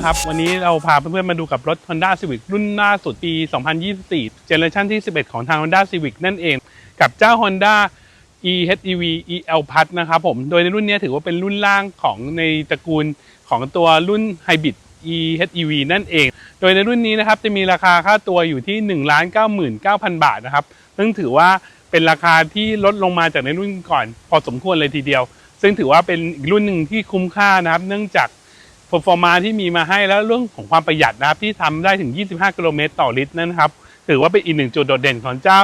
นครับ วันนี้เราพาเพื่อนๆมาดูกับรถ Honda Civic รุ่นล่าสุดปี 2024 เจเนอเรชันที่ 11 ของทาง Honda Civic นั่นเอง กับเจ้า Honda eHEV EL Plus นะครับผม โดยในรุ่นนี้ถือว่าเป็นรุ่นล่างของในตระกูลของตัวรุ่น Hybrid eHEV นั่นเอง โดยในรุ่นนี้นะครับจะมีราคาค่าตัวอยู่ที่ 1 99,000 บาทนะครับ ซึ่งถือว่าเป็นราคาที่ลดลงมาจากในรุ่นก่อนพอสมควรเลยทีเดียว ซึ่งถือว่าเป็นอีกรุ่นหนึ่งที่คุ้มค่านะครับ เนื่องจาก p e r f o r m a ที่มีมาให้แล้วเรื่องของความประหยัดนะครับ ที่ทำได้ถึง 25 กิโลเมตรต่อลิตรนั่นนะครับ ถือว่าเป็นอีกหนึ่งจุดโดดเด่นของเจ้า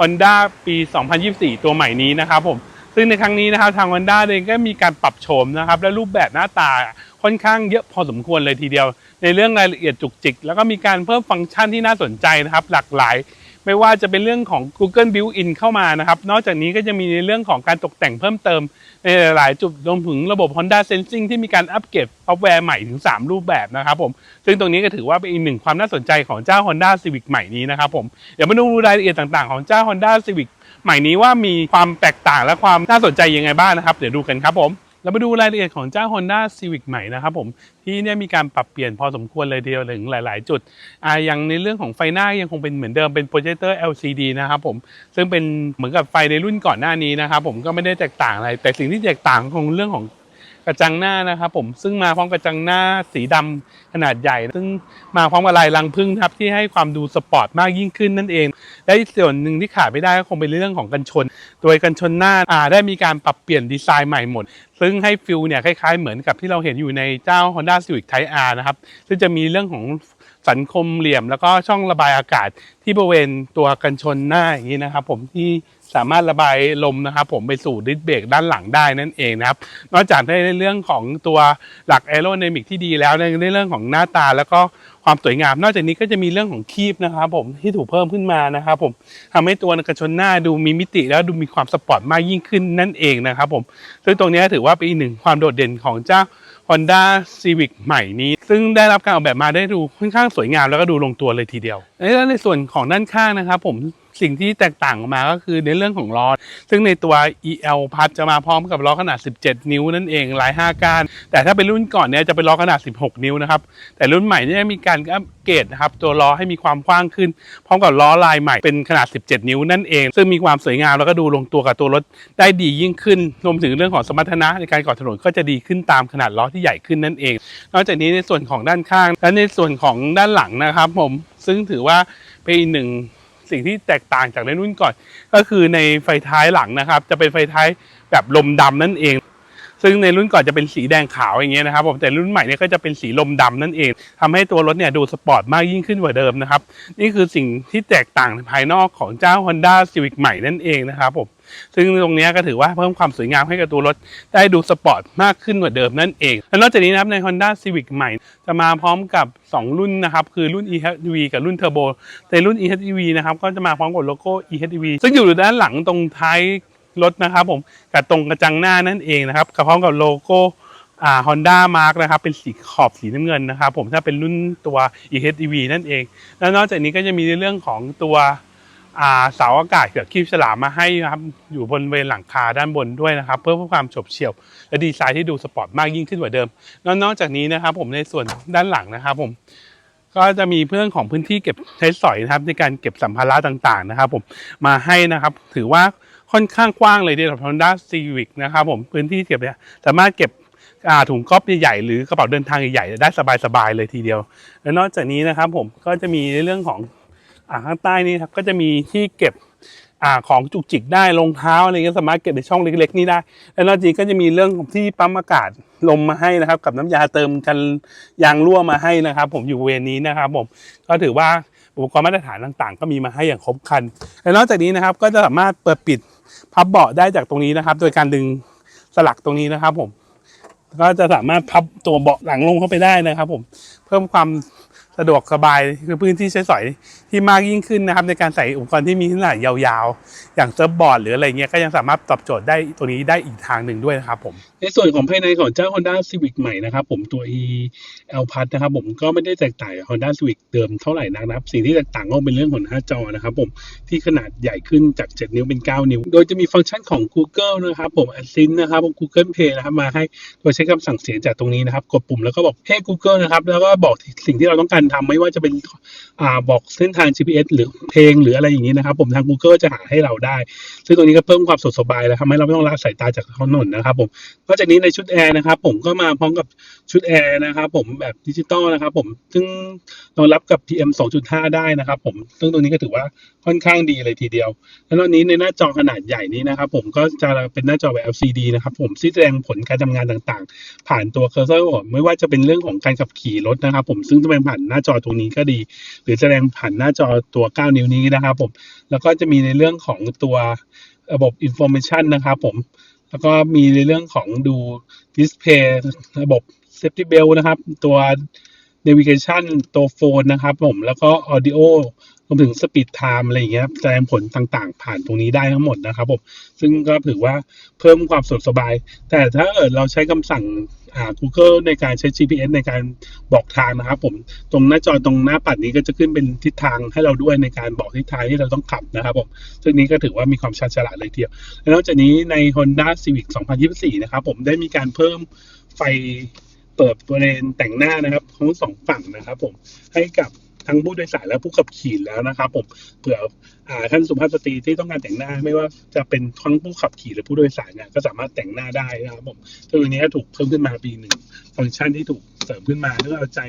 Honda ปี 2024 ตัวใหม่นี้นะครับผมซึ่งในครั้งนี้นะครับทาง Honda เองก็มีการปรับโฉมนะครับ และรูปแบบหน้าตาค่อนข้างเยอะพอสมควรเลยทีเดียว ในเรื่องรายละเอียดจุกจิก แล้วก็มีการเพิ่มฟังก์ชันที่น่าสนใจนะครับ หลากหลาย ไม่ว่าจะเป็นเรื่องของ Google Built-in เข้ามานะครับ นอกจากนี้ก็จะมีในเรื่องของการตกแต่งเพิ่มเติม ในหลายจุดรวมถึงระบบ Honda Sensing ที่มีการอัปเกรดซอฟต์แวร์ใหม่ถึง 3 รูปแบบนะครับผม ซึ่งตรงนี้ก็ถือว่าเป็นอีกหนึ่งความน่าสนใจของเจ้า Honda Civic ใหม่นี้นะครับผม เดี๋ยวมาดูรายละเอียดต่างๆของเจ้า Honda Civic ใหม่นี้ว่ามีความแตกต่างและความน่าสนใจยังไงบ้างนะครับ เดี๋ยวดูกันครับผม เรามาดูรายละเอียดของเจ้า Honda Civic ใหม่นะครับผมที่เนี่ยมีการปรับเปลี่ยนพอสมควรเลยเดียวถึงหลาย ๆ จุดอ่าอย่างในเรื่องของไฟหน้ายังคงเป็นเหมือนเดิมเป็นโปรเจคเตอร์ LCD นะครับผมซึ่งเป็นเหมือนกับไฟในรุ่นก่อนหน้านี้นะครับผมก็ไม่ได้แตกต่างอะไร แต่สิ่งที่แตกต่างคงเรื่องของ กระจังหน้านะครับผมซึ่งมาพร้อมกระจังหน้าสีดำขนาดใหญ่ ซึ่งมาพร้อมกับลายรังพึ่งครับที่ให้ความดูสปอร์ตมากยิ่งขึ้นนั่นเอง และส่วนหนึ่งที่ขาดไม่ได้ก็คงเป็นเรื่องของกันชน โดยกันชนหน้าอ่าได้มีการปรับเปลี่ยนดีไซน์ใหม่หมด ซึ่งให้ฟิลเนี่ยคล้ายๆเหมือนกับที่เราเห็นอยู่ในเจ้า Honda Civic Type R นะครับซึ่งจะมีเรื่องของสันคมเหลี่ยม แล้วก็ช่องระบายอากาศที่บริเวณตัวกันชนหน้าอย่างนี้นะครับผมที่ สามารถระบายลมนะครับ ผมไปสู่ดิสเบรกด้านหลังได้นั่นเองนะครับ นอกจากได้ในเรื่องของตัวหลักแอโร d y นามิกที่ดีแล้วในเรื่องของหน้าตาแล้วก็ความสวยงาม นอกจากนี้ก็จะมีเรื่องของคีบนะครับ ผมที่ถูกเพิ่มขึ้นมานะครับ ผมทำให้ตัวกระชนหน้าดูมีมิติแล้วดูมีความสปอร์ตมากยิ่งขึ้นนั่นเองนะครับ ผมซึ่งตรงนี้ถือว่าเป็นอีกหนึ่งความโดดเด่นของเจ้า Honda Civic ใหม่นี้ ซึ่งได้รับการออกแบบมาได้ดูค่อนข้างสวยงามแล้วก็ดูลงตัวเลยทีเดียว และในส่วนของด้านข้างนะครับ ผม สิ่งที่แตกต่างออกมาก็คือในเรื่องของล้อ ซึ่งในตัว EL พัดจะมาพร้อมกับล้อขนาด 17 นิ้วนั่นเองลาย 5 ก้าน แต่ถ้าเป็นรุ่นก่อนเนี่ยจะเป็นล้อขนาด 16 นิ้วนะครับ แต่รุ่นใหม่เนี่ยมีการอัปเกรดนะครับตัวล้อให้มีความกว้างขึ้น พร้อมกับล้อลายใหม่เป็นขนาด 17 นิ้วนั่นเอง ซึ่งมีความสวยงามแล้วก็ดูลงตัวกับตัวรถได้ดียิ่งขึ้น รวมถึงเรื่องของสมรรถนะในการก่อถนนก็จะดีขึ้นตามขนาดล้อที่ใหญ่ขึ้นนั่นเอง นอกจากนี้ในส่วนของด้านข้างและในส่วนของด้านหลังนะครับผมซึ่งถือว่าเป็นอีกหนึ่ง สิ่งที่แตกต่างจากในรุ่นก่อน ก็คือในไฟท้ายหลังนะครับ จะเป็นไฟท้ายแบบลมดำนั่นเอง ซึ่งในรุ่นก่อนจะเป็นสีแดงขาวอย่างเงี้ยนะครับผมแต่รุ่นใหม่เนี่ยก็จะเป็นสีลมดำนั่นเองทำให้ตัวรถเนี่ยดูสปอร์ตมากยิ่งขึ้นกว่าเดิมนะครับ นี่คือสิ่งที่แตกต่างภายนอกของเจ้า Honda Civic ใหม่นั่นเองนะครับผม ซึ่งตรงนี้ก็ถือว่าเพิ่มความสวยงามให้กับตัวรถได้ดูสปอร์ตมากขึ้นกว่าเดิมนั่นเอง และนอกจากนี้นะครับใน Honda Civic ใหม่ จะมาพร้อมกับ 2 รุ่นนะครับ คือรุ่น eHEV กับรุ่น Turbo ในรุ่น eHEV นะครับก็จะมาพร้อมกับโลโก้ eHEV ซึ่งอยู่ด้านหลังตรงท้ายรถนะครับผมกับตรงกระจังหน้านั่นเองนะครับกับพร้อมกับโลโก้อ่า Honda Mark นะครับเป็นสีขอบสีน้ำเงินนะครับผมถ้าเป็นรุ่นตัว eHEV นั่นเอง แล้วนอกจากนี้ก็จะมีในเรื่องของตัว เสาอากาศเกือบคีบฉลามมาให้นะครับอยู่บนเวณหลังคาด้านบนด้วยนะครับ เพื่อเพิ่มความฉบเฉี่ยว และดีไซน์ที่ดูสปอร์ตมากยิ่งขึ้นกว่าเดิม นอกจากนี้นะครับ ผมในส่วนด้านหลังนะครับ ผมก็จะมีเรื่องของพื้นที่เก็บใช้สอยนะครับ ในการเก็บสัมภาระต่างๆนะครับ ผมมาให้นะครับ ถือว่าค่อนข้างกว้างเลยทีเดียวสำหรับ Honda Civic นะครับ ผมพื้นที่เก็บเนี่ยสามารถเก็บถุงก๊อปใหญ่ๆหรือกระเป๋าเดินทางใหญ่ๆได้สบายๆเลยทีเดียว และนอกจากนี้นะครับ ผมก็จะมีในเรื่องของ อ่าข้างใต้นี่ครับก็จะมีที่เก็บอ่าของจุกจิกได้รองเท้าอะไรเงี้ยสามารถเก็บในช่องเล็ก ๆ นี่ได้ แล้วนอกจากนี้ก็จะมีเรื่องของที่ปั๊มอากาศลมมาให้นะครับ กับน้ำยาเติมกันยางรั่วมาให้นะครับ ผมอยู่เวณนี้นะครับ ผมก็ถือว่าอุปกรณ์มาตรฐานต่างๆ ก็มีมาให้อย่างครบครัน และนอกจากนี้นะครับก็จะสามารถเปิดปิดพับเบาะได้จากตรงนี้นะครับ โดยการดึงสลักตรงนี้นะครับ ผม ก็จะสามารถพับตัวเบาะหลังลงเข้าไปได้นะครับ ผมเพิ่มความสะดวกสบายคือพื้นที่ใช้สอย ที่มากยิ่งขึ้นนะครับในการใส่อุปกรณ์ที่มีขนาดยาวๆ อย่างเซิร์ฟบอร์ดหรืออะไรเงี้ยก็ยังสามารถตอบโจทย์ได้ตัวนี้ได้อีกทางหนึ่งด้วยนะครับผมในส่วนของภายในของเจ้า Honda Civic ใหม่นะครับผมตัว e l p a s นะครับผมก็ไม่ได้แตกต่างจาก Honda Civic เดิมเท่าไหร่นักนะครับ สิ่งที่แตกต่างก็เป็นเรื่องของหน้าจอนะครับผมที่ขนาดใหญ่ขึ้นจาก 7 นิ้วเป็น 9 นิ้ว โดยจะมีฟังก์ชันของ Google นะครับผม Assist นะครับผม Google Play นะครับมาให้โดยใช้คำสั่งเสียงจากตรงนี้นะครับกดปุ่มแล้วก็บอกให้ Google นะครับแล้วก็บอกสิ่งที่เราต้องการทำไม่ว่าจะเป็นอ่าบอกเส้นทางาง GPS หรือเพลงหรืออะไรอย่างนี้นะครับ ผมทาง Google จะหาให้เราได้ ซึ่งตรงนี้ก็เพิ่มความสะดวกสบายแล้วทำให้เราไม่ต้องละสายตาจากถนนนะครับ ผมนอกจากนี้ในชุดแอร์นะครับ ผมก็มาพร้อมกับชุดแอร์นะครับ ผมแบบดิจิตอลนะครับ ผมซึ่งรองรับกับ PM 2.5 ได้นะครับ ผมซึ่งตรงนี้ก็ถือว่าค่อนข้างดีเลยทีเดียว แล้วตอนนี้ในหน้าจอขนาดใหญ่นี้นะครับ ผมก็จะเป็นหน้าจอแบบ LCD นะครับ ผมที่แสดงผลการทำงานต่างๆ ผ่านตัวเคอร์เซอร์ไม่ว่าจะเป็นเรื่องของการขับขี่รถนะครับ ผมซึ่งจะเป็นผ่านหน้าจอตรงนี้ก็ดี หรือแสดงผ่านหน้าจอตัว 9 นิ้วนี้นะครับผม แล้วก็จะมีในเรื่องของตัวระบบ Information นะครับผม แล้วก็มีในเรื่องของดูดิสเพย์ระบบ Safety Belt นะครับ ตัว Navigation ตัวโฟนนะครับผม แล้วก็ Audio รวมถึง Speed Time อะไรอย่างเงี้ยแสดงผลต่างๆ ผ่านตรงนี้ได้ทั้งหมดนะครับผม ซึ่งก็ถือว่าเพิ่มความสะดวกสบาย แต่ถ้าเกิดเราใช้คำสั่ง Google ในการใช้ GPS ในการบอกทางนะครับ ผมตรงหน้าจอตรงหน้าปัดนี้ก็จะขึ้นเป็นทิศทางให้เราด้วยในการบอกทิศทางที่เราต้องขับนะครับผมซึ่งนี้ก็ถือว่ามีความชาญฉลาดเลยทีเดียว แล้วนอกจากนี้ใน Honda Civic 2024 นะครับ ผมได้มีการเพิ่มไฟเปิดบริเวณแต่งหน้านะครับทั้งสองฝั่งนะครับ ผมให้กับ ทั้งผู้โดยสารและผู้ขับขี่แล้วนะครับผมเผื่ออท่านสุภาพสตรีที่ต้องการแต่งหน้า ไม่ว่าจะเป็นทั้งผู้ขับขี่หรือผู้โดยสารเนี่ยก็สามารถแต่งหน้าได้นะครับผมซึ่งอันนี้ถูกเพิ่มขึ้นมาปีหนึ่งฟังก์ชันที่ถูกเสริมขึ้นมาเพื่อเอาใจ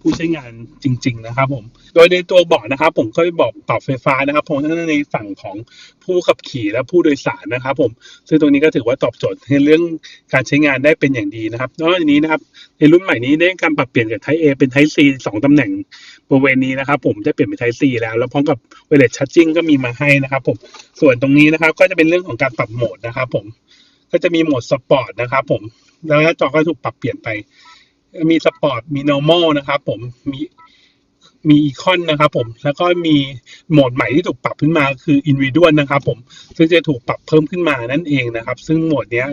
ผู้ใช้งานจริง ๆ นะครับ ผม โดยในตัวเบาะนะครับ ผมก็บอกปรับไฟฟ้านะครับผมทั้งในฝั่งของผู้ขับขี่และผู้โดยสารนะครับ ผม ซึ่งตรงนี้ก็ถือว่าตอบโจทย์ในเรื่องการใช้งานได้เป็นอย่างดีนะครับนอกจากนี้นะครับ ในรุ่นใหม่นี้ได้การปรับเปลี่ยนจาก Type A เป็น Type C สองตำแหน่งบริเวณนี้นะครับ ผมจะเปลี่ยนเป็น Type C แล้ว แล้วพร้อมกับ Wireless Charging ก็มีมาให้นะครับผมส่วนตรงนี้นะครับก็จะเป็นเรื่องของการปรับโหมดนะครับผมก็จะมีโหมดสปอร์ตนะครับผมแล้วหน้าจอก็ถูกปรับเปลี่ยนไป มีสปอร์ตมี normal นะครับผมมี มีอีคอนนะครับผมแล้วก็มีโหมดใหม่ที่ถูกปรับขึ้นมาคือ individual นะครับผมซึ่งจะถูกปรับเพิ่มขึ้นมานั่นเองนะครับ ซึ่งโหมดเนี้ย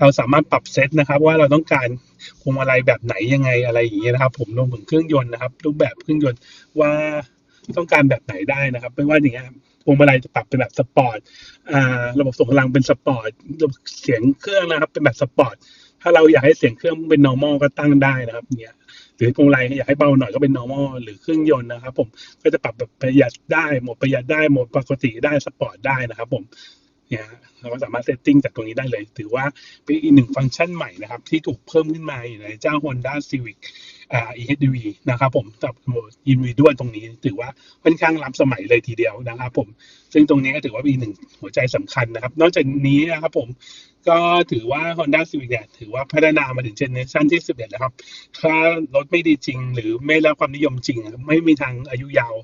เราสามารถปรับเซตนะครับ ว่าเราต้องการพวงมาลัยแบบไหนยังไงอะไรอย่างเงี้ยนะครับ ผมรวมถึงเครื่องยนต์นะครับ รูปแบบเครื่องยนต์ว่าต้องการแบบไหนได้นะครับ ไม่ว่าอย่างเงี้ยพวงมาลัยจะปรับเป็นแบบสปอร์ตระบบส่งพลังเป็นสปอร์ตเสียงเครื่องนะครับ เป็นแบบสปอร์ตถ้าเราอยากให้เสียงเครื่องเป็น normal ก็ตั้งได้นะครับ เนี่ย หรือกงไลอยากให้เบาหน่อยก็เป็น normal หรือเครื่องยนต์นะครับ ผมก็จะปรับแบบประหยัดได้หมดประหยัดได้หมดปกติได้สปอร์ตได้นะครับ ผมเนี่ยเราก็สามารถเซตติ้งจากตรงนี้ได้เลย ถือว่าเป็นอีกหนึ่งฟังก์ชันใหม่นะครับ ที่ถูกเพิ่มขึ้นมาอยู่ในเจ้า Honda Civic อ่า EHEV นะครับผมกับโหมด individual ตรงนี้ถือว่าค่อนข้างล้ำสมัยเลยทีเดียวนะครับผมซึ่งตรงนี้ก็ถือว่าเป็นอีหนึ่งหัวใจสำคัญนะครับ นอกจากนี้นะครับผมก็ถือว่า Honda Civic เนี่ยถือว่าพัฒนามาถึงเจเนอเรชันที่ 11 แล้วครับ ถ้ารถไม่ดีจริง หรือไม่ได้รับความนิยมจริง ไม่มีทางอายุยาว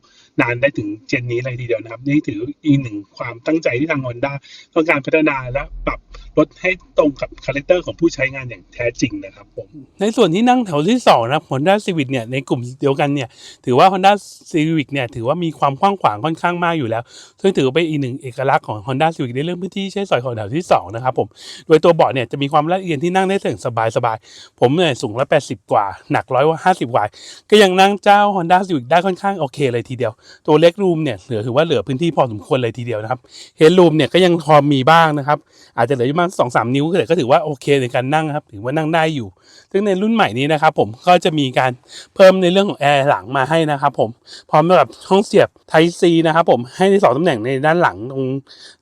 นานได้ถึงเจนนี้เลยทีเดียวนะครับ นี่ถืออีกหนึ่งความตั้งใจที่ทาง Honda ต้องการพัฒนาและปรับ รถให้ตรงกับคาแรคเตอร์ของผู้ใช้งานอย่างแท้จริงนะครับผมในส่วนที่นั่งแถวที่2นะครับ Honda Civic เนี่ยในกลุ่มเดียวกันเนี่ยถือว่า Honda Civic เนี่ยถือว่ามีความกว้างขวางค่อนข้างมากอยู่แล้ว ซึ่งถือว่าเป็นอีกหนึ่งเอกลักษณ์ของ Honda Civic ในเรื่องพื้นที่ใช้สอยของแถวที่สองนะครับผมโดยตัวเบาะเนี่ยจะมีความละเอียดที่นั่งได้ถึงสบายสบายๆผมเนี่ยสูงร้อยแปดสิบกว่า หนักร้อยว่าห้าสิบกว่าก็ยังนั่งเจ้า Honda Civic ได้ค่อนข้างโอเคเลยทีเดียว ตัวเล็กรูมเนี่ยเหลือถือว่าเหลือพื้นที่พอสมควรเลยทีเดียวนะครับเฮดรูมเนี่ยก็ยังพอมีบ้างนะครับอาจจะเหลือมาณสองสามนิ้วก็ถือว่าโอเคในการนั่งครับถือว่านั่งได้อยู่ ซึ่งในรุ่นใหม่นี้นะครับผมก็จะมีการเพิ่มในเรื่องของแอร์หลังมาให้นะครับผมพร้อมกับช่องเสียบ Type C นะครับผมให้ในสองตำแหน่งในด้านหลังตรง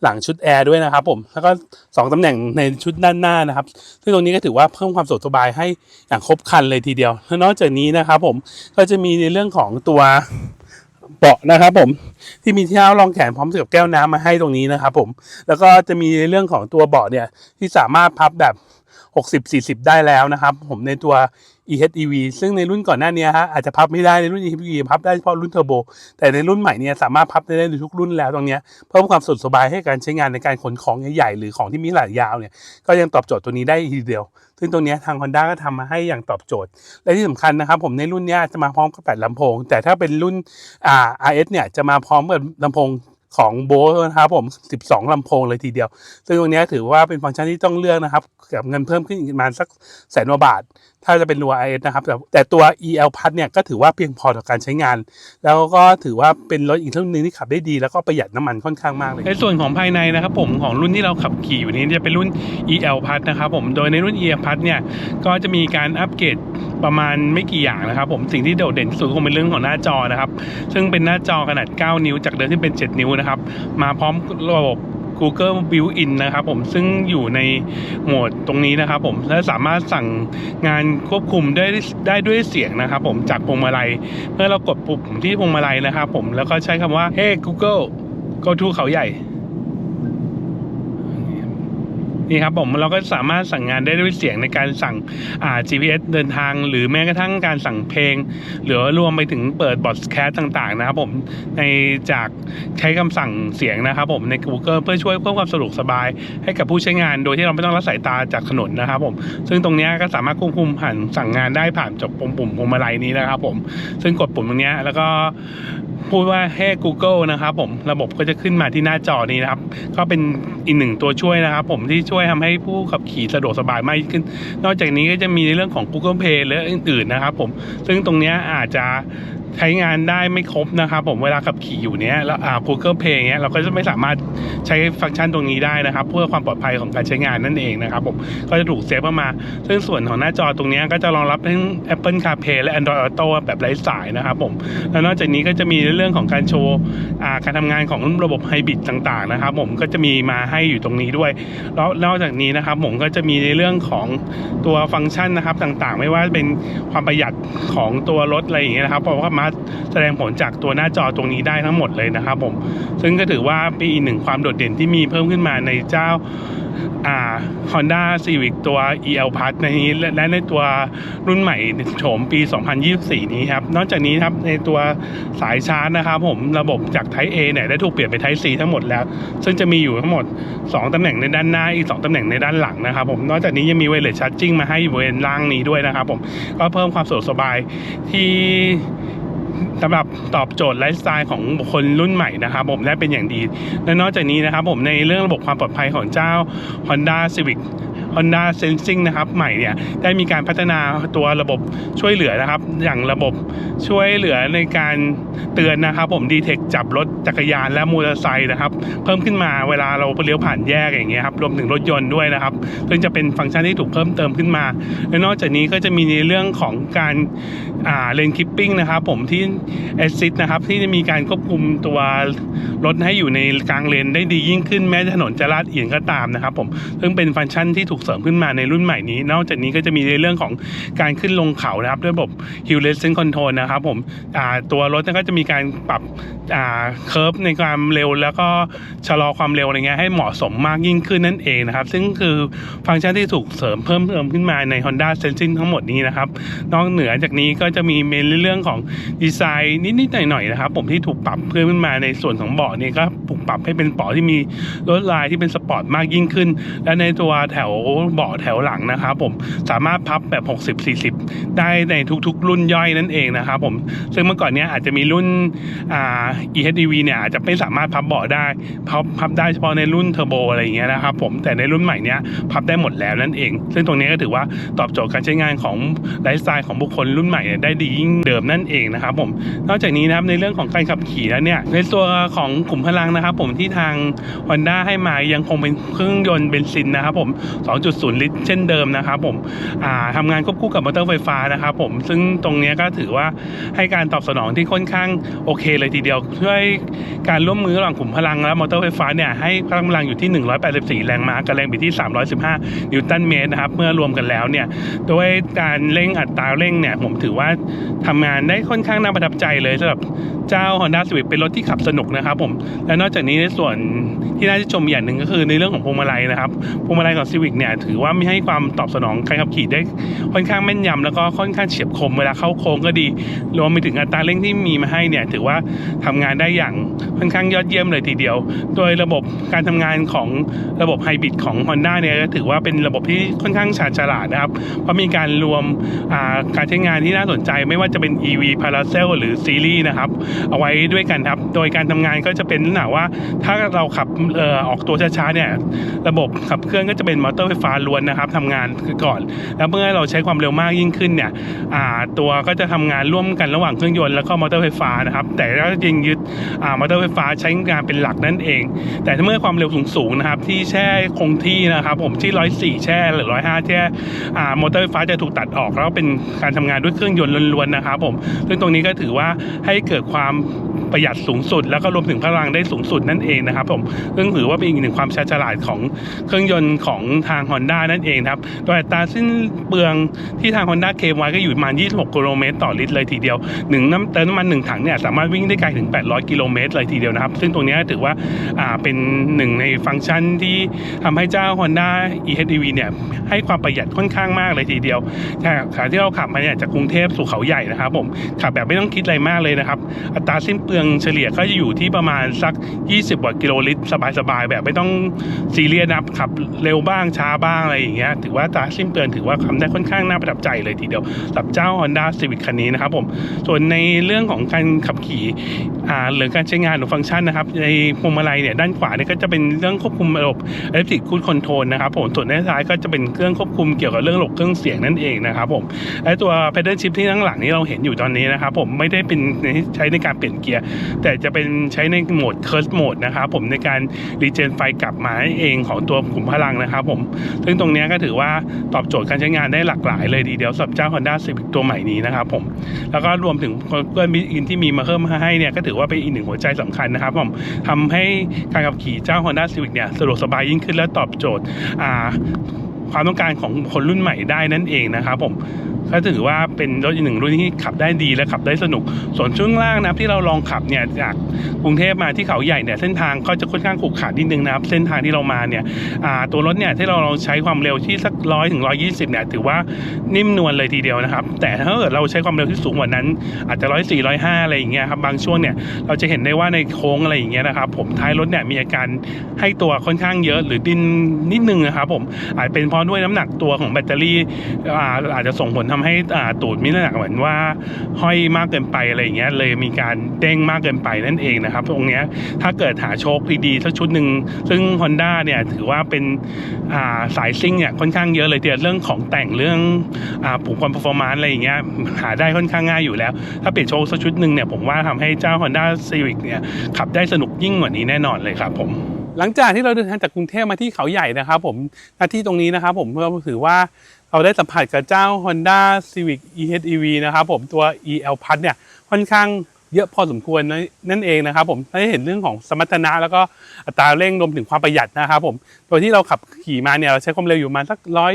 หลังชุดแอร์ด้วยนะครับผมแล้วก็สองตำแหน่งในชุดด้านหน้านะครับซึ่งตรงนี้ก็ถือว่าเพิ่มความสะดวกสบายให้อย่างครบครันเลยทีเดียวแล้วนอกจากนี้นะครับผมก็จะมีในเรื่องของตัว เบาะนะครับผมที่มีที่เท้ารองแขนพร้อมกับแก้วน้ำมาให้ตรงนี้นะครับผมแล้วก็จะมีในเรื่องของตัวเบาะเนี่ยที่สามารถพับแบบ 60 40 ได้แล้วนะครับ ผมในตัว EHEV ซึ่งในรุ่นก่อนหน้านี้ฮะอาจจะพับไม่ได้ในรุ่น EHEV พับได้เฉพาะรุ่นเทอร์โบ แต่ในรุ่นใหม่เนี่ยสามารถพับได้ในทุกรุ่นแล้วตรงนี้เพิ่มความสะดวกสบายให้การใช้งานในการขนของใหญ่ๆหรือของที่มีขนาดยาวเนี่ยก็ยังตอบโจทย์ตัวนี้ได้ทีเดียว ซึ่งตรงนี้ทาง Honda ก็ทำมาให้อย่างตอบโจทย์ และที่สำคัญนะครับผมในรุ่นนี้จะมาพร้อมกับ8ลำโพง แต่ถ้าเป็นรุ่นอ่า RS เนี่ยจะมาพร้อมกับลำโพง ของโบสนะครับผม 12ลำโพงเลยทีเดียว ซึ่งตรงนี้ถือว่าเป็นฟังก์ชันที่ต้องเลือกนะครับกับเงินเพิ่มขึ้นอีกประมาณสักแสนกว่าบาท ถ้าจะเป็นตัว IS นะครับ แต่แต่ตัว EL Plus เนี่ยก็ถือว่าเพียงพอต่อการใช้งาน แล้วก็ถือว่าเป็นรถอีกรุ่นหนึงที่ขับได้ดี แล้วก็ประหยัดน้ำมันค่อนข้างมากเลย ในส่วนของภายในนะครับผมของรุ่นที่เราขับขี่อยู่นี้จะเป็นรุ่น EL Plus นะครับผมโดยในรุ่น EL Plus เนี่ยก็จะมีการอัปเกรดประมาณไม่กี่อย่างนะครับผมสิ่งที่โดดเด่นที่สุดคงเป็นเรื่องของหน้าจอนะครับซึ่งเป็นหน้าจอขนาด 9 นิ้วจากเดิมที่เป็น 7 นิ้วนะครับ มาพร้อมระบบ Google Built-in นะครับผมซึ่งอยู่ในโหมดตรงนี้นะครับผมและสามารถสั่งงานควบคุมได้ได้ด้วยเสียงนะครับผมจากพวงมาลัย เมื่อเรากดปุ่มที่พวงมาลัยนะครับผมแล้วก็ใช้คำว่า Hey Google go to เขาใหญ่ นี่ครับผมเราก็สามารถสั่งงานได้ด้วยเสียงในการสั่งอ่า GPS เดินทางหรือแม้กระทั่งการสั่งเพลง หรือว่ารวมไปถึงเปิดบอทแคสต่างๆนะครับผมในจากใช้คำสั่งเสียงนะครับผมใน Google เพื่อช่วยเพิ่มความสะดวกสบายให้กับผู้ใช้งาน โดยที่เราไม่ต้องรับสายตาจากถนนนะครับผมซึ่งตรงนี้ก็สามารถควบคุมผ่านสั่งงานได้ผ่านจากปุ่มปุ่มพวงมาลัยนี้นะครับผมซึ่งกดปุ่มตรงนี้แล้วก็พูดว่าให้ Google นะครับผมระบบก็จะขึ้นมาที่หน้าจอนี้นะครับ ก็เป็นอีกหนึ่งตัวช่วยนะครับผมที่ช่วยทำให้ผู้ขับขี่สะดวกสบายมากขึ้น นอกจากนี้ก็จะมีในเรื่องของ Google Play และอื่นๆนะครับผมซึ่งตรงนี้อาจจะใช้งานได้ไม่ครบนะครับผมเวลาขับขี่อยู่เนี้ยแล้วอ่า Google Play เนี้ยเราก็จะไม่สามารถใช้ฟังก์ชันตรงนี้ได้นะครับ เพื่อความปลอดภัยของการใช้งานนั่นเองนะครับผมก็จะถูกเซฟเข้ามา ซึ่งส่วนของหน้าจอตรงนี้ก็จะรองรับทั้ง Apple CarPlay และ Android Auto แบบไร้สายนะครับผมแล้วนอกจากนี้ก็จะมีเรื่องของการโชว์อ่าการทำงานของระบบไฮบริดต่างๆนะครับผมก็จะมีมาให้อยู่ตรงนี้ด้วยแล้วนอกจากนี้นะครับผมก็จะมีในเรื่องของตัวฟังก์ชันนะครับต่างๆ ไม่ว่าเป็นความประหยัดของตัวรถอะไรอย่างเงี้ยนะครับเพราะว่าสามารถแสดงผลจากตัวหน้าจอตรงนี้ได้ทั้งหมดเลยนะครับผมซึ่งก็ถือว่าเป็นอีกหนึ่งความโดดเด่นที่มีเพิ่มขึ้นมาในเจ้าอ่า Honda Civic ตัว EL Plus ในนี้และในตัวรุ่นใหม่โฉมปี 2024 นี้ครับ นอกจากนี้ครับในตัวสายชาร์จนะครับผมระบบจาก Type A เนี่ยได้ถูกเปลี่ยนเป็น Type C ทั้งหมดแล้ว ซึ่งจะมีอยู่ทั้งหมด 2 ตำแหน่งในด้านหน้าอีก 2 ตำแหน่งในด้านหลังนะครับผมนอกจากนี้ยังมีไวเลสชาร์จิ่งมาให้บริเวณล่างนี้ด้วยนะครับผมก็เพิ่มความสะดวกสบายที่ สำหรับตอบโจทย์ไลฟ์สไตล์ของบุคคลรุ่นใหม่นะครับผมได้เป็นอย่างดี และนอกจากนี้นะครับผมในเรื่องระบบความปลอดภัยของเจ้า Honda Civic Honda Sensing นะครับใหม่เนี่ยได้มีการพัฒนาตัวระบบช่วยเหลือนะครับ อย่างระบบช่วยเหลือในการเตือนนะครับ ผมดีเทคจับรถจักรยานและมอเตอร์ไซค์นะครับ เพิ่มขึ้นมาเวลาเราเลี้ยวผ่านแยกอย่างเงี้ยครับรวมถึงรถยนต์ด้วยนะครับซึ่งจะเป็นฟังก์ชันที่ถูกเพิ่มเติมขึ้นมา และนอกจากนี้ก็จะมีในเรื่องของการ เลนคิปปิ้งนะครับผมที่ Assist นะครับที่จะมีการควบคุมตัวรถให้อยู่ในกลางเลนได้ดียิ่งขึ้นแม้ถนนจะลาดเอียงก็ตามนะครับผมซึ่งเป็นฟังก์ชันที่ถูกเสริมขึ้นมาในรุ่นใหม่นี้ นอกจากนี้ก็จะมีในเรื่องของการขึ้นลงเขานะครับด้วยระบบ Hill Descent Control นะครับผมตัวรถก็จะมีการปรับเคิร์ฟในความเร็ว แล้วก็ชะลอความเร็วอะไรเงี้ยให้เหมาะสมมากยิ่งขึ้นนั่นเองนะครับ ซึ่งคือฟังก์ชันที่ถูกเสริมเพิ่มเติมขึ้นมาใน Honda Sensing ทั้งหมดนี้นะครับ นอกเหนือจากนี้ก็จะมีเมนเรื่องของดีไซน์นิดๆหน่อยๆนะครับผมที่ถูกปรับเพิ่มขึ้นมาในส่วนของเบาะนี่ก็ถูกปรับให้เป็นเบาะที่มีลวดลายที่เป็นสปอร์ตมากยิ่งขึ้น และในตัวแถวเบาะแถวหลังนะครับผมสามารถพับแบบ 60-40 ได้ในทุกๆ รุ่นย่อยนั่นเองนะครับผมซึ่งเมื่อก่อนเนี้ยอาจจะมีรุ่นอ่า EHEV เนี่ยอาจจะไม่สามารถพับเบาะได้พับพับได้เฉพาะในรุ่นเทอร์โบอะไรอย่างเงี้ยนะครับผมแต่ในรุ่นใหม่เนี้ยพับได้หมดแล้วนั่นเอง ซึ่งตรงนี้ก็ถือว่าตอบโจทย์การใช้งานของไลฟ์สไตล์ของบุคคลรุ่นใหม่ได้ดียิ่งเดิมนั่นเองนะครับผมนอกจากนี้นะครับในเรื่องของการขับขี่แล้วเนี่ยในตัวของขุมพลังนะครับ ผมที่ทาง Honda ให้มายังคงเป็นเครื่องยนต์เบนซินนะครับผม 2.0 ลิตร เช่นเดิมนะครับผมอ่าทำงานควบคู่กับมอเตอร์ไฟฟ้านะครับผมซึ่งตรงนี้ก็ถือว่าให้การตอบสนองที่ค่อนข้างโอเคเลยทีเดียวช่วยการร่วมมือระหว่างขุมพลังและมอเตอร์ไฟฟ้าเนี่ยให้พลังกำลังอยู่ที่ 184 แรงม้ากับแรงบิดที่ 315 นิวตันเมตรนะครับเมื่อรวมกันแล้วเนี่ยโดยการเร่งอัตราเร่งเนี่ยผมถือว่าว่าทำงานได้ค่อนข้างน่าประทับใจเลยสำหรับเจ้า Honda Civic เป็นรถที่ขับสนุกนะครับผมและนอกจากนี้ในส่วนที่น่าจะชมอย่างหนึ่งก็คือในเรื่องของพวงมาลัยนะครับพวงมาลัยของ Civic เนี่ยถือว่ามีให้ความตอบสนองการขับขี่ได้ค่อนข้างแม่นยำแล้วก็ค่อนข้างเฉียบคมเวลาเข้าโค้งก็ดีรวมไปถึงอัตราเร่งที่มีมาให้เนี่ยถือว่าทำงานได้อย่างค่อนข้างยอดเยี่ยมเลยทีเดียว โดยระบบการทำงานของระบบไฮบริดของ Honda เนี่ยก็ถือว่าเป็นระบบที่ค่อนข้างชาญฉลาดนะครับเพราะมีการรวมการใช้งานที่น่าสนใจไม่ว่าจะเป็น EV Paracel หรือ Series นะครับ เอาไว้ด้วยกันครับ โดยการทำงานก็จะเป็นลักษณะว่า ถ้าเราขับเออออกตัวช้าๆเนี่ยระบบขับเคลื่อนก็จะเป็นมอเตอร์ไฟฟ้าล้วนนะครับทำงานก่อน แล้วเมื่อเราใช้ความเร็วมากยิ่งขึ้นเนี่ยอ่าตัวก็จะทำงานร่วมกันระหว่างเครื่องยนต์แล้วก็มอเตอร์ไฟฟ้านะครับ แต่ก็ยังยึดอ่ามอเตอร์ไฟฟ้าใช้งานเป็นหลักนั่นเอง แต่ถ้าเมื่อความเร็วสูงๆนะครับที่แช่คงที่นะครับ ผมที่ร้อยสี่แช่หรือร้อยห้าแช่อ่ามอเตอร์ไฟฟ้าจะถูกตัดออกแล้วเป็นการทำงานด้วยเครื่องยนต์ล้วนๆนะครับผม ซึ่งตรงนี้ก็ถือว่าให้เกิดความ ประหยัดสูงสุด แล้วก็รวมถึงพลังได้สูงสุดนั่นเองนะครับผมซึ่งถือว่าเป็นอีกหนึ่งความชาญฉลาดของเครื่องยนต์ของทาง Honda นั่นเองครับโดยอัตราสิ้นเปลืองที่ทาง Honda เคมไว้ก็อยู่ประมาณ 26 กิโลเมตรต่อลิตรเลยทีเดียวหนึ่งน้ำเติมน้ำมันหนึ่งถังเนี่ยสามารถวิ่งได้ไกลถึง 800 กิโลเมตรเลยทีเดียวนะครับ ซึ่งตรงนี้ถือว่าอ่าเป็นหนึ่งในฟังก์ชันที่ทำให้เจ้า Honda e-HEV เนี่ยให้ความประหยัดค่อนข้างมากเลยทีเดียวแต่ขาที่เราขับมาเนี่ยจากกรุงเทพสู่เขาใหญ่นะครับผมขับแบบไม่ต้องคิดอะไรมากเลยนะครับ อัตราสิ้นเปลืองเฉลี่ยก็จะอยู่ที่ประมาณสัก 20 กว่ากิโลลิตร สบายๆ แบบไม่ต้องซีเรียสนะครับขับเร็วบ้างช้าบ้างอะไรอย่างเงี้ยถือว่าตาสิ้นเปลืองถือว่าทำได้ค่อนข้างน่าประทับใจเลยทีเดียวสับเจ้า Honda Civic คันนี้นะครับผมส่วนในเรื่องของการขับขี่หรือการใช้งานหรือฟังก์ชันนะครับในพวงมาลัยเนี่ยด้านขวาเนี่ยก็จะเป็นเรื่องควบคุมระบบ Electric Cruise Control นะครับผมส่วนด้านซ้ายก็จะเป็นเครื่องควบคุมเกี่ยวกับเรื่องระบบเครื่องเสียงนั่นเองนะครับผมและตัว Pedal Shift ที่ข้างหลังนี้เราเห็นอยู่ตอนนี้นะครับผมไม่ได้เป็นใช้ในการเปลี่ยนเกียร์แต่จะเป็นใช้ในโหมด Curse Mode นะครับผมในการรีเจนไฟกลับมาเองของตัวขุมพลังนะครับผม ซึ่งตรงนี้ก็ถือว่าตอบโจทย์การใช้งานได้หลากหลายเลยทีเดียวสำหรับเจ้า Honda Civic ตัวใหม่นี้นะครับผม แล้วก็รวมถึงเพื่อนมิอินที่มีมาเพิ่มให้เนี่ยก็ถือว่าเป็นอีกหนึ่งหัวใจสำคัญนะครับผมทำให้การขับขี่เจ้า Honda Civic เนี่ยสะดวกสบายยิ่งขึ้นและตอบโจทย์อ่า ความต้องการของคนรุ่นใหม่ได้นั่นเองนะครับผมก็ถือว่าเป็นรถอีกหนึ่งรุ่นที่ขับได้ดีและขับได้สนุก ส่วนช่วงล่างนะครับที่เราลองขับเนี่ยจากกรุงเทพมาที่เขาใหญ่เนี่ยเส้นทางก็จะค่อนข้างขรุขระนิดนึงนะครับเส้นทางที่เรามาเนี่ยตัวรถเนี่ยที่เราลองใช้ความเร็วที่สักร้อยถึงร้อยี่สิบเนี่ยถือว่านิ่มนวลเลยทีเดียวนะครับ แต่ถ้าเกิดเราใช้ความเร็วที่สูงกว่านั้น อาจจะร้อยสี่ร้อยห้าอะไรอย่างเงี้ยครับบางช่วงเนี่ยเราจะเห็นได้ว่าในโค้งอะไรอย่างเงี้ยนะครับผมท้ายรถเนี่ยมีอาการให้ตัวค่อนข้างเยอะหรือดินนิดนึงนะครับผมอาจเป็นเพราะด้วยน้ำหนักตัวของแบตเตอรี่อาจจะส่งผลทำให้ตูดมีน้ำหนักเหมือนว่าห้อยมากเกินไปอะไรอย่างเงี้ยเลยมีการเด้งมากเกินไปนั่นเองนะครับตรงเนี้ยถ้าเกิดหาโชคดีๆสักชุดหนึ่งซึ่ง Honda เนี่ยถือว่าเป็นาสายซิ่งเนี่ยค่อนข้างเยอะเลยเดียวเรื่องของแต่งเรื่องอ่าผูกความ performance อะไรอย่างเงี้ยหาได้ค่อนข้างง่ายอยู่แล้ว ถ้าเปลี่ยนโชคสักชุดหนึ่งเนี่ยผมว่าทำให้เจ้า Honda Civic เนี่ยขับได้สนุกยิ่งกว่านี้แน่นอนเลยครับผม หลังจากที่เราเดินทางจากกรุงเทพมาที่เขาใหญ่นะครับผมหน้าที่ตรงนี้นะครับผมก็ถือว่าเราได้สัมผัสกับเจ้า Honda Civic eHEV นะครับผมตัว EL Plus เนี่ยค่อนข้างเยอะพอสมควรนั่นเองนะครับผมได้เห็นเรื่องของสมรรถนะแล้วก็อัตราเร่งรวมถึงความประหยัดนะครับผมโดยที่เราขับขี่มาเนี่ยเราใช้ความเร็วอยู่มาสักร้อย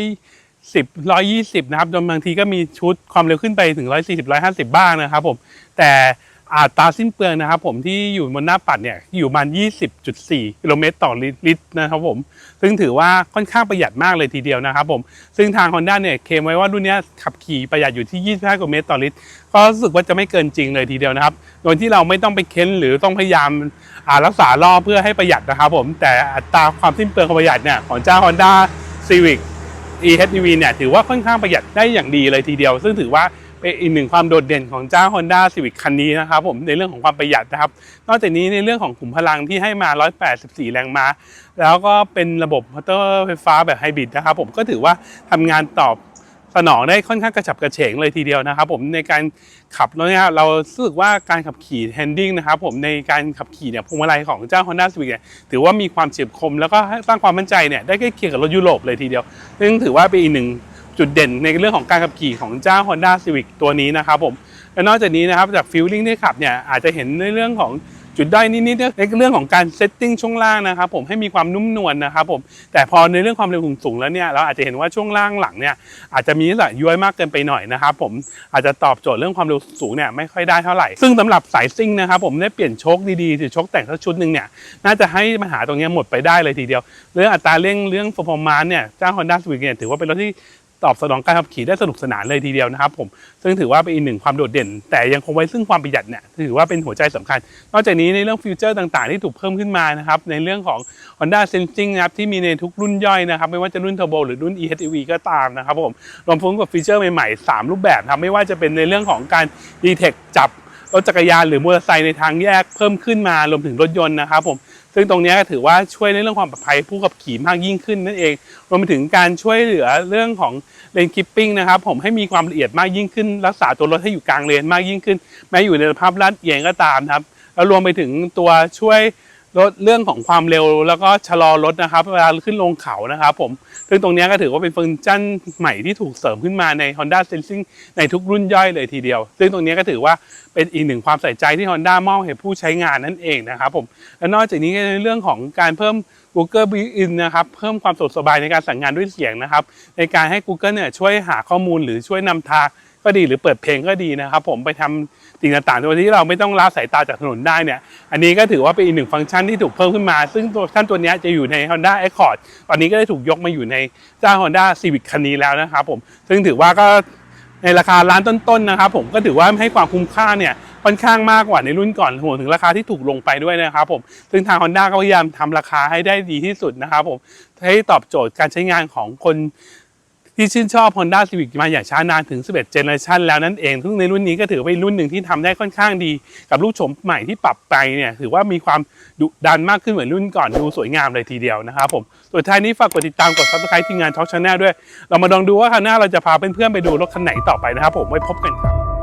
สิบร้อยยี่สิบนะครับจนบางทีก็มีชุดความเร็วขึ้นไปถึงร้อยสี่สิบร้อยห้าสิบบ้างนะครับผมแต่ อัตราสิ้นเปลืองนะครับผมที่อยู่บนหน้าปัดเนี่ยอยู่ประมาณ 20.4 กิโลเมตรต่อลิตรนะครับผม ซึ่งถือว่าค่อนข้างประหยัดมากเลยทีเดียวนะครับผม ซึ่งทาง Honda เนี่ยเคลมไว้ว่ารุ่นนี้ขับขี่ประหยัดอยู่ที่ 25 กิโลเมตรต่อลิตร ก็รู้สึกว่าจะไม่เกินจริงเลยทีเดียวนะครับ โดยที่เราไม่ต้องไปเค้นหรือต้องพยายามารักษารอเพื่อให้ประหยัดนะครับผม แต่อัตราความสิ้นเปลืองความประหยัดเนี่ยของเจ้า Honda Civic eHEV เนี่ยถือว่าค่อนข้างประหยัดได้อย่างดีเลยทีเดียว ซึ่งถือว่า เป็นอีกหนึ่งความโดดเด่นของเจ้า Honda Civic คันนี้นะครับผมในเรื่องของความประหยัดนะครับ นอกจากนี้ในเรื่องของขุมพลังที่ให้มา 184 แรงม้า แล้วก็เป็นระบบมอเตอร์ไฟฟ้าแบบไฮบริดนะครับผมก็ถือว่าทำงานตอบสนองได้ค่อนข้างกระฉับกระเฉงเลยทีเดียวนะครับผมในการขับรถเนี่ยเรารู้สึกว่าการขับขี่แฮนดิ้งนะครับผมในการขับขี่เนี่ยพวงมาลัยของเจ้า Honda Civic เนี่ยถือว่ามีความเฉียบคม แล้วก็สร้างความมั่นใจเนี่ยได้ใกล้เคียงกับรถยุโรปเลยทีเดียว ซึ่งถือว่าเป็นอีกหนึ่ง จุดเด่นในเรื่องของการขับขี่ของเจ้า Honda Civic ตัวนี้นะครับผมและนอกจากนี้นะครับจากฟิลลิ่งที่ขับเนี่ยอาจจะเห็นในเรื่องของจุดด้อยนิดๆในเรื่องของการเซตติ้งช่วงล่างนะครับผมให้มีความนุ่มนวลนะครับผมแต่พอในเรื่องความเร็วสูงๆแล้วเนี่ยเราอาจจะเห็นว่าช่วงล่างหลังเนี่ยอาจจะมีนิสัยย้วยมากเกินไปหน่อยนะครับผมอาจจะตอบโจทย์เรื่องความเร็วสูงเนี่ยไม่ค่อยได้เท่าไหร่ ซึ่งสำหรับสายซิ่งนะครับผมได้เปลี่ยนโชคดีๆหรือโชคแต่งสักชุดหนึ่งเนี่ยน่าจะให้ปัญหาตรงนี้หมดไปได้เลยทีเดียว เรื่องอัตราเร่งเรื่อง performance เนี่ยเจ้า Honda Civic เนี่ยถือว่าเป็นรถที่ ตอบสนองการขับขี่ได้สนุกสนานเลยทีเดียวนะครับผมซึ่งถือว่าเป็นอีกหนึ่งความโดดเด่น แต่ยังคงไว้ซึ่งความประหยัดเนี่ยถือว่าเป็นหัวใจสำคัญ นอกจากนี้ในเรื่องฟีเจอร์ต่างๆ ที่ถูกเพิ่มขึ้นมานะครับในเรื่องของ Honda Sensing นะครับที่มีในทุกรุ่นย่อยนะครับไม่ว่าจะรุ่น Turbo หรือรุ่น eHEV ก็ตามนะครับผมรวมถึงกับฟีเจอร์ใหม่ๆ 3 รูปแบบครับไม่ว่าจะเป็นในเรื่องของการ detect จับรถจักรยานหรือมอเตอร์ไซค์ในทางแยกเพิ่มขึ้นมารวมถึงรถยนต์นะครับผม ซึ่งตรงนี้ก็ถือว่าช่วยในเรื่องความปลอดภัยผู้ขับขี่มากยิ่งขึ้นนั่นเอง รวมไปถึงการช่วยเหลือเรื่องของเลนคิปปิ้งนะครับ ผมให้มีความละเอียดมากยิ่งขึ้น รักษาตัวรถให้อยู่กลางเลนมากยิ่งขึ้น แม้อยู่ในสภาพลาดเอียงก็ตามครับ แล้วรวมไปถึงตัวช่วยลดเรื่องของความเร็วแล้วก็ชะลอรถนะครับเวลาขึ้นลงเขานะครับ ผม ซึ่งตรงนี้ก็ถือว่าเป็นฟังก์ชันใหม่ที่ถูกเสริมขึ้นมาใน Honda Sensing ในทุกรุ่นย่อยเลยทีเดียว ซึ่งตรงนี้ก็ถือว่าเป็นอีกหนึ่งความใส่ใจที่ Honda มอบให้ผู้ใช้งานนั่นเองนะครับผมและนอกจากนี้ในเรื่องของการเพิ่ม Google Built-in นะครับเพิ่มความสะดวกสบายในการสั่งงานด้วยเสียงนะครับในการให้ Google เนี่ยช่วยหาข้อมูลหรือช่วยนำทาง ก็ดีหรือเปิดเพลงก็ดีนะครับ ผมไปทำสิ่งต่างๆโดยที่เราไม่ต้องละสายตาจากถนนได้เนี่ย อันนี้ก็ถือว่าเป็นอีกหนึ่งฟังก์ชันที่ถูกเพิ่มขึ้นมา ซึ่งตัวฟังก์ชันตัวนี้จะอยู่ใน Honda Accord ตอนนี้ก็ได้ถูกยกมาอยู่ในเจ้า Honda Civic คันนี้แล้วนะครับผมซึ่งถือว่าก็ในราคาล้านต้นๆนะครับ ผมก็ถือว่าให้ความคุ้มค่าเนี่ยค่อนข้างมากกว่าในรุ่นก่อนรวมถึงราคาที่ถูกลงไปด้วยนะครับผมซึ่งทาง Honda ก็พยายามทำราคาให้ได้ดีที่สุดนะครับผมให้ตอบโจทย์การใช้งานของคน ที่ชื่นชอบ Honda Civic มาอย่างช้านานถึง 11 เจเนอเรชันแล้วนั่นเอง ซึ่งในรุ่นนี้ก็ถือว่าเป็นรุ่นหนึ่งที่ทำได้ค่อนข้างดี กับลูกโฉมใหม่ที่ปรับไปเนี่ยถือว่ามีความดุดันมากขึ้นเหมือนรุ่นก่อนดูสวยงามเลยทีเดียวนะครับผมสุดท้ายนี้ฝากกดติดตามกด subscribe ทีมงาน Talk Channel ด้วย เรามาลองดูว่าคราวหน้าเราจะพาเพื่อนๆไปดูรถคันไหนต่อไปนะครับผมไว้พบกันครับ